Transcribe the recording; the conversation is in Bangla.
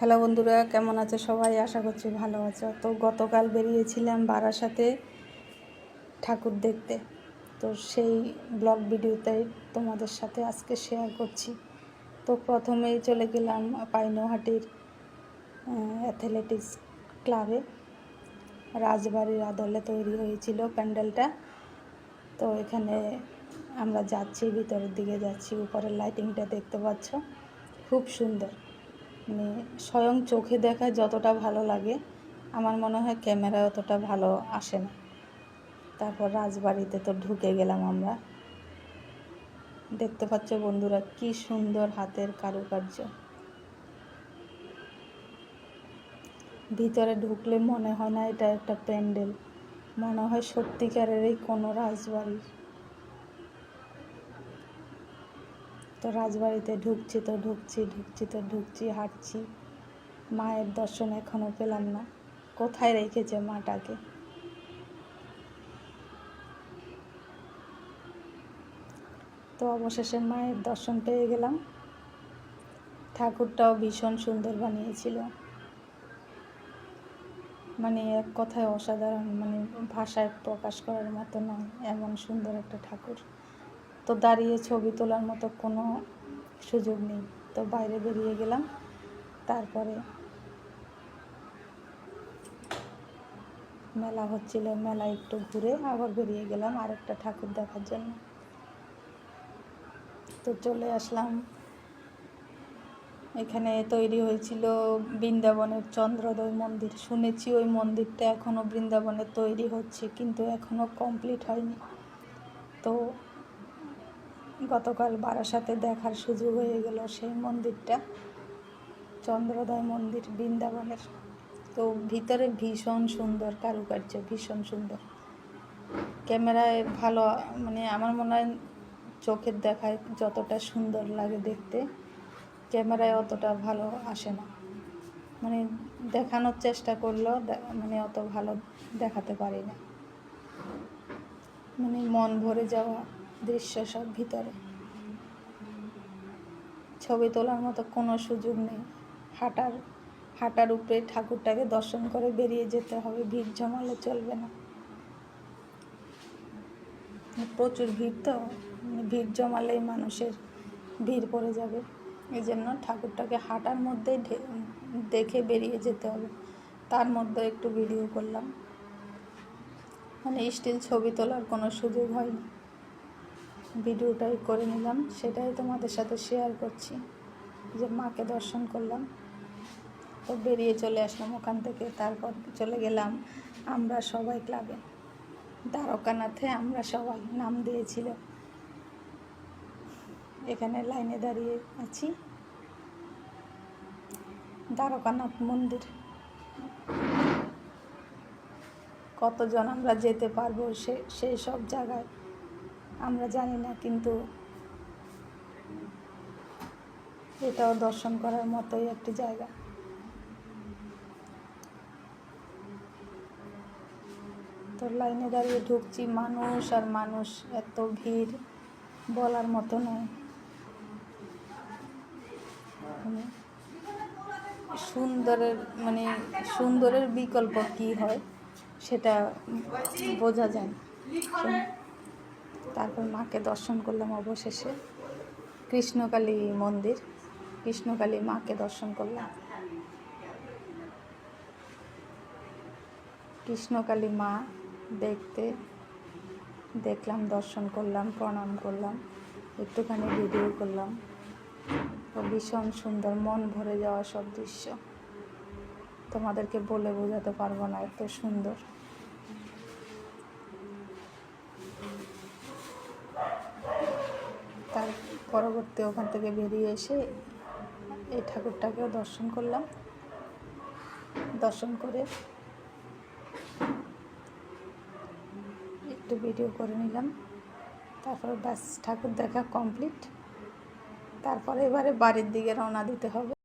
হ্যালো বন্ধুরা, কেমন আছে সবাই? আশা করছি ভালো আছো। তো গতকাল বেরিয়েছিলাম বারাসাতে ঠাকুর দেখতে। তো সেই ব্লগ ভিডিওটাই তোমাদের সাথে আজকে শেয়ার করছি। তো প্রথমেই চলে গেলাম পাইনহাটির অ্যাথলেটিক্স ক্লাবে রাজবাড়ির আদলে তৈরি হয়েছিল প্যান্ডেলটা। তো এখানে আমরা যাচ্ছি, ভিতরের দিকে যাচ্ছি, উপরের লাইটিংটা দেখতে পাচ্ছ। খুব সুন্দর। মানে স্বয়ং চোখে দেখায় যতটা ভালো লাগে, আমার মনে হয় ক্যামেরা অতটা ভালো আসে না। তারপর রাজবাড়িতে তো ঢুকে গেলাম আমরা। দেখতে পাচ্ছ বন্ধুরা কি সুন্দর হাতের কারুকার্য। ভিতরে ঢুকলে মনে হয় না এটা একটা প্যান্ডেল। মনে হয় সত্যিকারেরই কোনো রাজবাড়ির। তো রাজবাড়িতে ঢুকছি তো ঢুকছি ঢুকছি তো ঢুকছি, হাঁটছি। মায়ের দর্শন এখনও পেলাম না। কোথায় রেখেছে মাটাকে? তো অবশেষে মায়ের দর্শন পেয়ে গেলাম। ঠাকুরটাও ভীষণ সুন্দর বানিয়েছিল। মানে এক কথায় অসাধারণ মানে ভাষায় প্রকাশ করার মতো নয়, এমন সুন্দর একটা ঠাকুর। তো দাঁড়িয়ে ছবি তোলার মতো কোনো সুযোগ নেই। তো বাইরে বেরিয়ে গেলাম। তারপরে মেলা হচ্ছিল, মেলা একটু ঘুরে আবার বেরিয়ে গেলাম আরেকটা ঠাকুর দেখার জন্য। তো চলে আসলাম। এখানে তৈরি হয়েছিল বৃন্দাবনের চন্দ্রোদয় মন্দির। শুনেছি ওই মন্দিরটা এখনও বৃন্দাবনে তৈরি হচ্ছে, কিন্তু এখনও কমপ্লিট হয়নি। তো গতকাল বারাসাতে দেখার সুযোগ হয়ে গেল সেই মন্দিরটা, চন্দ্রোদয় মন্দির, বৃন্দাবনের। তো ভিতরে ভীষণ সুন্দর, কারুকার্য ভীষণ সুন্দর। ক্যামেরায় ভালো মানে আমার মনে হয় চোখের দেখায় যতটা সুন্দর লাগে দেখতে, ক্যামেরায় অতটা ভালো আসে না। মানে দেখানোর চেষ্টা করলেও মানে অত ভালো দেখাতে পারি না। মানে মন ভরে যাওয়া দৃশ্য সব ভিতরে। ছবি তোলার মতো কোনো সুযোগ নেই। হাঁটার হাঁটার উপরে ঠাকুরটাকে দর্শন করে বেরিয়ে যেতে হবে। ভিড় জমালে চলবে না। প্রচুর ভিড় তো। মানে ভিড় জমালেই মানুষের ভিড় পড়ে যাবে। এই জন্য ঠাকুরটাকে হাঁটার মধ্যেই দেখে বেরিয়ে যেতে হবে। তার মধ্যে একটু ভিডিও করলাম। মানে স্টিল ছবি তোলার কোনো সুযোগ হয়নি। ভিডিওটাই করে নিলাম, সেটাই তোমাদের সাথে শেয়ার করছি, যে মাকে দর্শন করলাম তো বেরিয়ে চলে আসলাম ওখান থেকে, তারপর চলে গেলাম আমরা সবাই ক্লাবে দ্বারকানাথে আমরা সবাই নাম দিয়েছিল। এখানে লাইনে দাঁড়িয়ে আছি। দ্বারকানাথ মন্দির। কতজন আমরা যেতে পারব সে, সেই সব জায়গায়। আমরা জানি না, কিন্তু এটাও দর্শন করার মতোই একটি জায়গা। তো লাইনে দাঁড়িয়ে ঢুকছি, মানুষ আর মানুষ এত ভিড় বলার মতো নয়। মানে সুন্দরের মানে সুন্দরের বিকল্প কি হয়, সেটা বোঝা যায় তারপর মাকে দর্শন করলাম অবশেষে। কৃষ্ণকালী মন্দির। কৃষ্ণকালী মাকে দর্শন করলাম। কৃষ্ণকালী মা দেখতে দেখলাম, দর্শন করলাম, প্রণাম করলাম, একটুখানি ভিডিও করলাম। ভীষণ সুন্দর, মন ভরে যাওয়া সব দৃশ্য। তোমাদেরকে বলে বোঝাতে পারব না, এত সুন্দর তার পরবর্তী ওখান থেকে বেরিয়ে এসে এই ঠাকুরটাকেও দর্শন করলাম। দর্শন করে একটু ভিডিও করে নিলাম। তারপর ব্যাস, ঠাকুর দেখা কমপ্লিট তারপরে এবারে বাড়ির দিকে রওনা দিতে হবে।